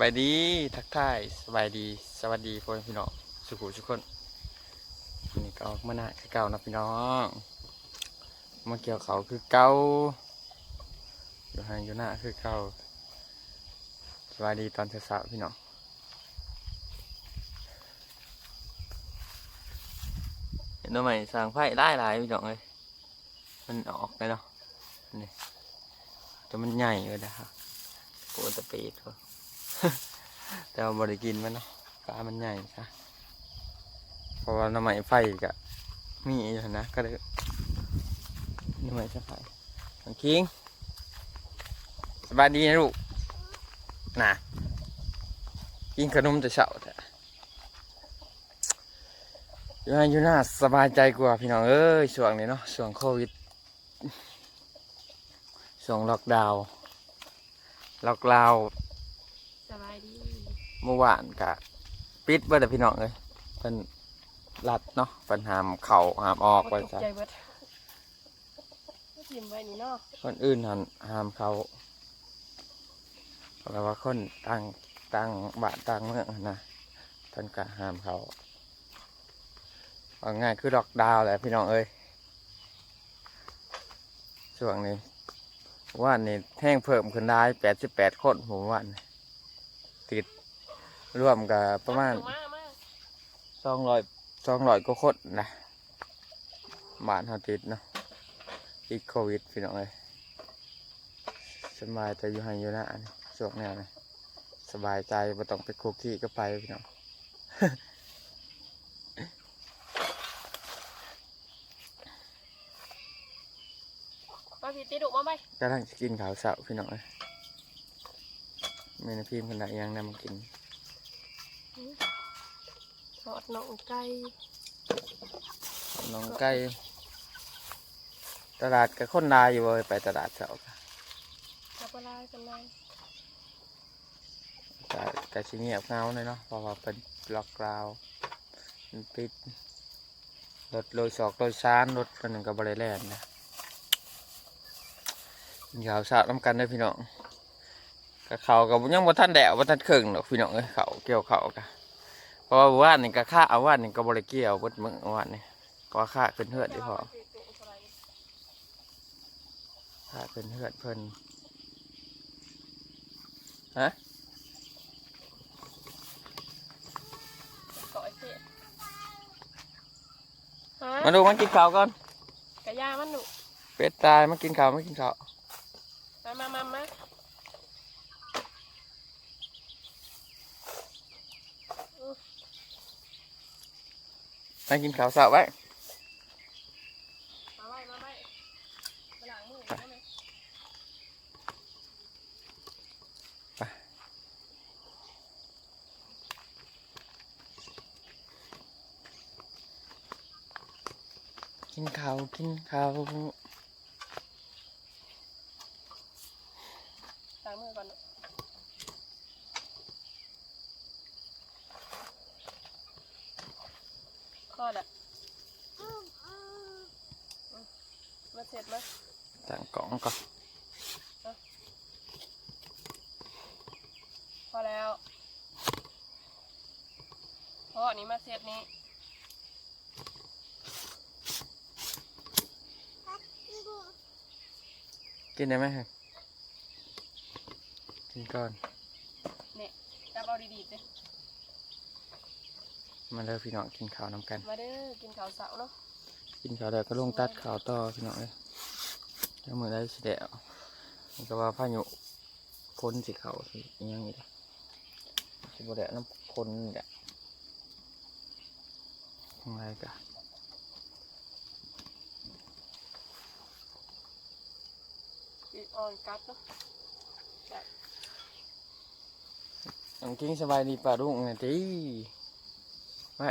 บายดีทักทายสบายดีสวัสดีพ่อพี่น้องสุขุทุกคนนนี้ก็ออกมาหน้าคือเก่านะพี่น้องมาเกี่ยวเขาคือเก่าอยู่ห่างอยู่หน้าคือเก่าสบายดีตอนเช้าพี่น้องเห็นตัวใหม่สางไฟไล่หลายพี่น้องเลยมันออกเลยเนาะนี่แต่มันใหญ่เลยนะครับโกตะปีดวะ แต่ว่าบริกินมันเนาะปลามันใหญ่ซะเพราะว่าน้ำไหม้ไฟกะมีอยู่นะก็เลยน้ำไหม้จะไฟน้องคิงสบายดีนะลูกนะกินขนมแต่เช้าแต่ยูน่าอยู่น่าสบายใจกว่าพี่น้องเอ้ยช่วงนี้เนาะช่วงโควิดช่วงล็อกดาวน์ล็อกดาวน์ เมื่อวานกะปิดเบิดอะพี่น้องเลยเป็นรัดเนาะเป็นหามเข่าหามออกไปตกซะใจเบิดทิมไว้นี่เนาะคนอื่นหันหามเขาเพราะว่าคนตั้งตั้งบ้านตั้งเมืองหั้นนะเพิ่นกะหามเขาเอาง่ายคือดอกดาวน์แหละพี่น้องเอ้ยช่วงนี้ว่านนี่แห้งเพิ่มขึ้นได้แปดสิบแปดคนผมว่านี่ติด ร่วมกับประมาณมามาสองร้อยสองร้อยก็คนนะบ้านเฮาติดเนาะติดโควิดพี่น้องเลยสบายแต่อยู่ให้อยู่นะอันนี้ช่วงเนี้ยนะสบายใจไม่ต้องไปคุกกี้ก็ไปพี่น้องมาพี่ติดุมาไปกำลังจะกินข้าวเสาพี่น้องเลยมีน้ำพิมพ์ขนาดยังนำมากิน ทอดน่องไก่น้องไก่ตลาดกับคนดายอยู่เลยไปตลาดเสาร์กับปลากันเลยแต่แต่ชิเงียบเงาเลยเนาะเพราะว่าเป็นล็อกกราวด์มันปิดรถโดยสอกโดยชานรถคนหนึ่งกับบริแลนนะยาวสาวน้ำกันเด้อพี่น้องกับเขากับยังบ่ทันแดดบ่ทันเครื่องดอกพี่น้องเอ้ยเขาเกี่ยวเขากะ เพราะว่าว่านนี่ก็ค่าเอาว่านนี่ก็บริเกี่ยวเบดมึงเอาว่านนี่ก็ว่าค่าขึ้นเฮือดดีพอค่าขึ้นเฮือดเพิ่นก่อยเสียฮะมาดูมากินข้าวก่อนกระยามันหนุเป็ดตายมากินข้าวมากินข้าวมามามา มามากินข้าวเสาไว้มาไว้มาไว้มาล้างมือได้ไหมกินข้าวกินข้าว ล้างมือก่อนเนอะ ข้อละอืมมาเสร็จไหมตั้งกล่องก่อนพอแล้วพออันนี้มาเซตนี้กินได้ไหมกินก่อนเนี่ยจับเอาดีๆสิ มาเด้อพี่น้องกินข้าวน้ำกัน มาเด้อกินข้าวเสาเนาะกินข้าวแล้วก็ลงตัดข้าวต่อพี่น้องเลยแล้วมือได้สิเดวมันก็ว่าพายุพ้นสิเขาสิอิหยังนี่แหละสิบแดดน้ำพ้นนี่แหละอะไรกันอีออนกัดเนาะน้องกิ้งสบายดีป่ารุ่งไงจี ไป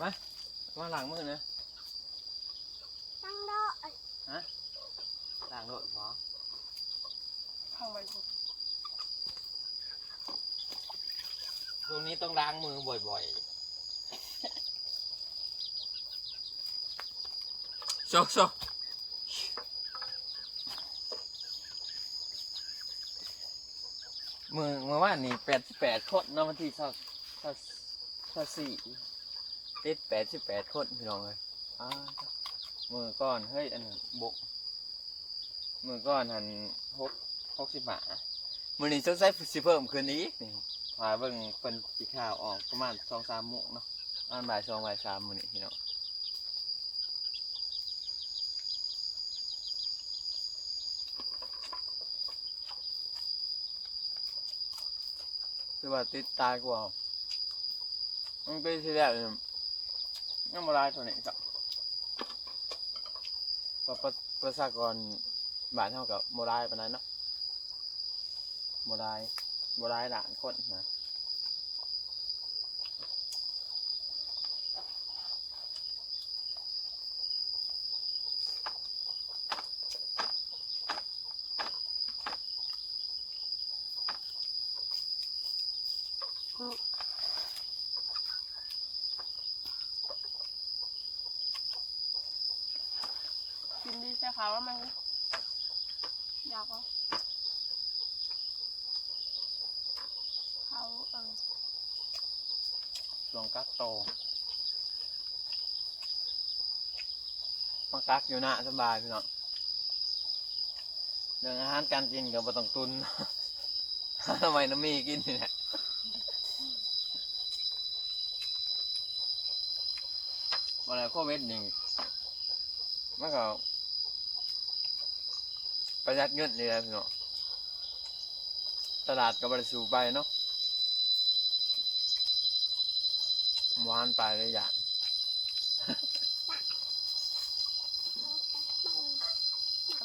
มามาหลังมือนะตั้งโดดหลังโดดพอข้างมันตรงนี้ต้องล้างมือบ่อยๆโชว์โชว์ มือเมื่อวานนี่แปดสิบแปดคนเนาะวันที่เท่าเท่าเท่าสี่ติดแปดสิบแปดคนพี่น้องเลยอ้ามือก้อนเฮ้ยอันนั้นบกมือก้อนหันหกหกสิบหามือนี้สงสัยสิเพิ่มขึ้นอีกนี่พาเบิ่งเป็นสีขาวออกประมาณสองสามโมงเนาะประมาณบ่ายสองบ่ายสามมือนี้พี่น้อง คือว่าติดตายกว่ามันเป็นที่แรกเลยยังมาลายตัวนี้ครับเพราะประประชากรบ้านเท่ากับโมลายปานนั้นเนาะโมลายโมลายหลานคนนะ กิ นดีใช่ขาวว่ามันอยากเอาเขาเออช่วงกักโตมากักอยู่หน้าสบายพี่น้องเรื่องอาหารการกินกับต้องตุนทำไมน้ำมีกินเนี่และวันไหนโควิดนี่งมันก็ ประหยัดเงินนี่แหละพี่น้องตลาดก็บริสูไปเนาะหวานไปเลยอย่าง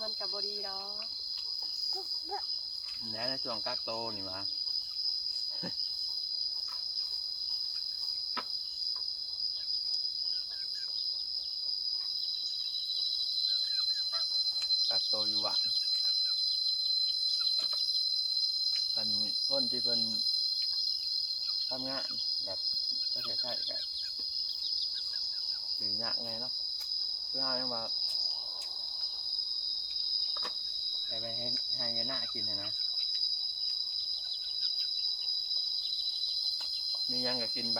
มันกับบดีเนาะแหน่ในช่วงกักโตนี่มา กักโตอยู่หวานเป็น คนที่เป็นทำงานแบบประเทศไทยแบบหรือยากไงเนาะเพื่อให้มาไปไปให้ให้ยาหน้ากินนะนะมียังก็กินไป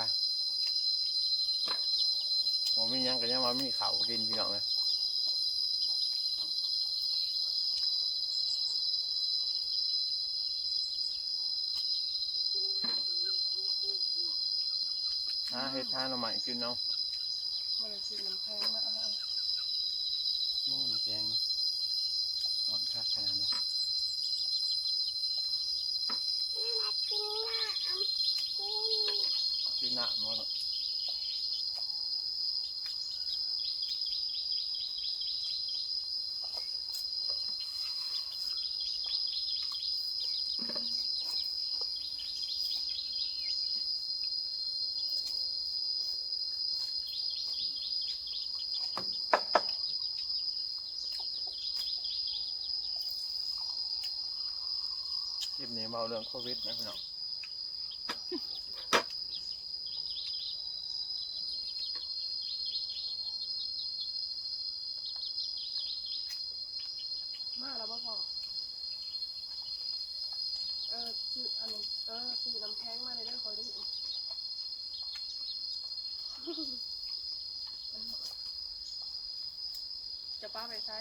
ผมมียังก็ยังว่ามีข้าวกินพี่น้องเล หาเฮ็ดทานเอาใหม่กินเนาะมันเลยซื้อน้ำแข็งมาเอา นู่นแกงเนาะร้อนคักขนาดนี้ มากินน้ำกิน กินหน้ามันเนาะคลิปนี้ เมาเรื่องโควิดนะพี่น้องมาแล้วบ่พอเออซื้ออันนี้เออซื้อน้ำแข็งมาเลยเด้อคอยดูจะป้าไปใช้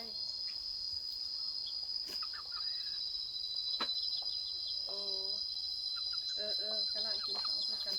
โอ้เออเออกำลังกินข้าวด้วยกัน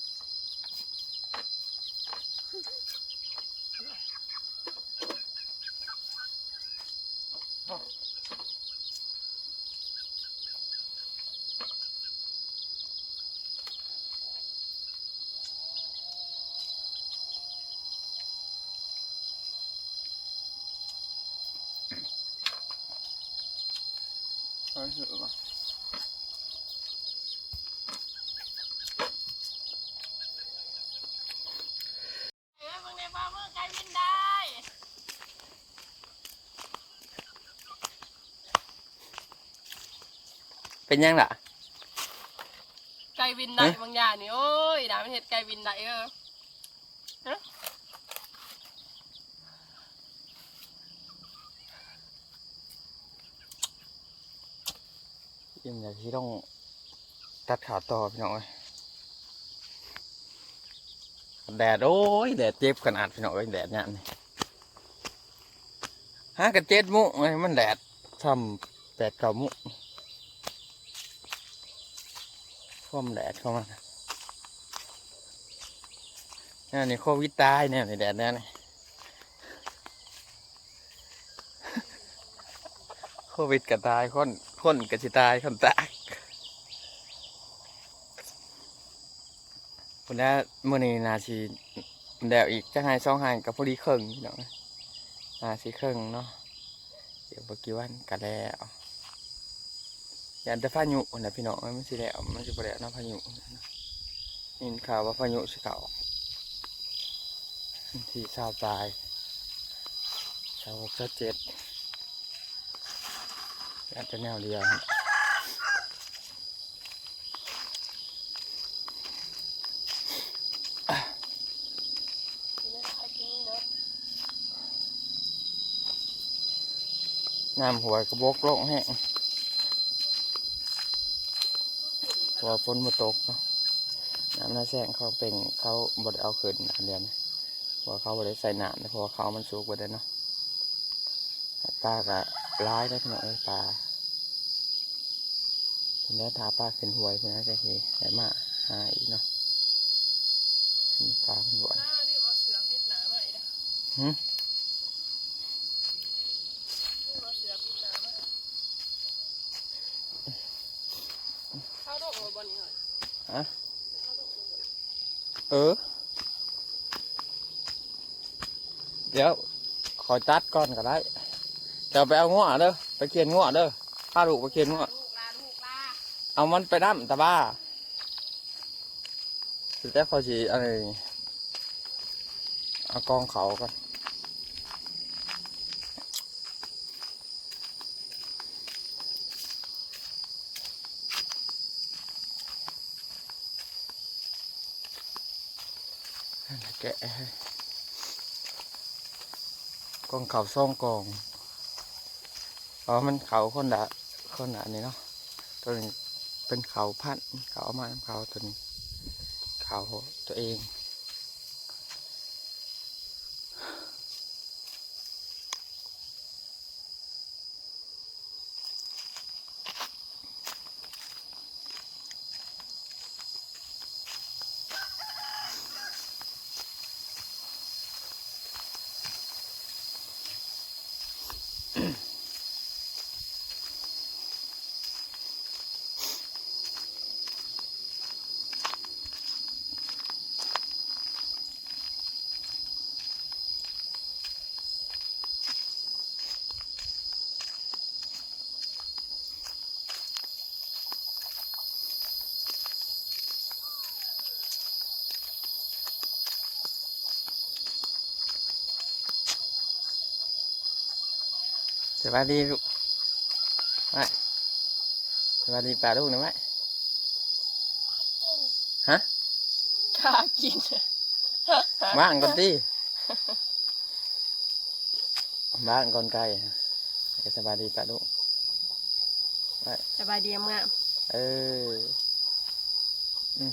รู้สึกว่า เอ้ยมึงในฟ้ามือไกลบินได้ เป็นยังล่ะ ไกลบินได้เอ๊ะ บางอย่างนี่โอ้ยดามันเห็ดไกลบินได้เออฮะยิ่งอยากที่ต้องตัดขาต่อพี่น้องเอ้ยแดดโอ้ยแดดเจ็บขนาดพี่น้องเอ้ยแดดเนี่ยนี่ฮะกระเจ็ดมุกเลยมันแดดทำแดดเก่ามุก ความแดดเข้ามาเนี่ยนี่โควิดตายเนี่ยในแดดเนี่ยโควิดก็ตายคนคนก็สิตายคนตายคนแรกมื่อนี้นาชีแดวอีกจะให้สองหางกับพอดีครึ่งพี่น้องนาชีครึ่งเนาะเดี๋ยวบกี่วันกันแล้ว ยันจะพายุนะพี่น้องมันสิแล้วมันสิบ่แล้วนาะพายุยินข่าวว่าพายุสิเก่าที่ชาวตายชาวหกชาวเจ็ดอาจจะแนวเดียวน้ำหัวกระบอกโลงแห้งเพราะว่าฝนมาตกเนาะน้ำหน้าแซงเขาเป็นเขาบไดเอาขึ้นอันเดียวนะเพราะว่าเขาบไดใส่น้ำนะเพราะว่าเขามันสูงกว่าเดิมเนาะปลาก็ร้ายได้ขนาดเอ้ยปลาเป็นแล้วทาปลาขึ้นหวยเป็นแล้วจะเฮได้มาหาอีกเนาะอันนี้ปลาเป็นหวยหน้าดิมาเสือปิดหนามาอีกนะ หึ มาเสือปิดหนามาเข้าดอกมาบนนี้หน่อย เออ เดี๋ยวขอตัดก่อนก็ได้เดี๋ยวไปเอาง้อเด้อไปเคียนง้อเด้อพาลูกไปเคียนง้อลูกลาลูกลาเอามันไปน้ำตาบ้าสุดแต่ขอสีอะไรเอากองเขากัน แกะให้กองเขาซ่องกองอ๋อมันเขาคนละคนละนี่เนาะตัวนี้เป็นเขาพันเขาเอามาทำเขาตัวนี้เขาตัวเอง วัสดีลูกไม่สวัสดีป่าลูกหน่อยไหมกล้ากินบ้างก่อนตีบ้างก่อนไก่สวัสดีป่าลูกสบายดีมากเอออืม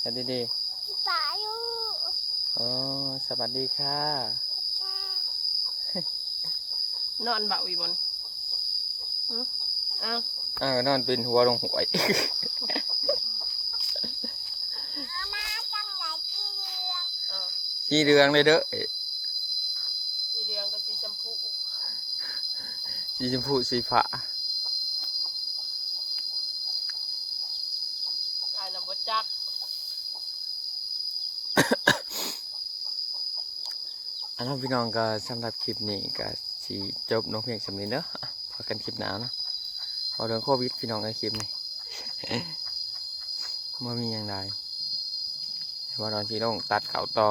สวัสดีดีป่าอยู่ๆโอ้สวัสดีค่ะจ้า นอนเบาอีบนอืมเอ้าวอ้าวนอนเป็นหัวลงหวยเอามาจังไหนกี่เดือนอ้าวสีเรืองเลยเด้อเอ้ยสีเหลืองกับสีชมพูสีชมพูสีฟ้ากายนำบจักอันนั้นพี่น้องก็สำหรับคลิปนี้ก็ สีจบน้องเพียงสำนีเนาะอะพอกันคลิปหนาวเนาะพอเรื่องโควิดพี่น้องไอคลิปนี้มันมีอย่างไรว่าตอนที่ต้องตัดเขาต่อ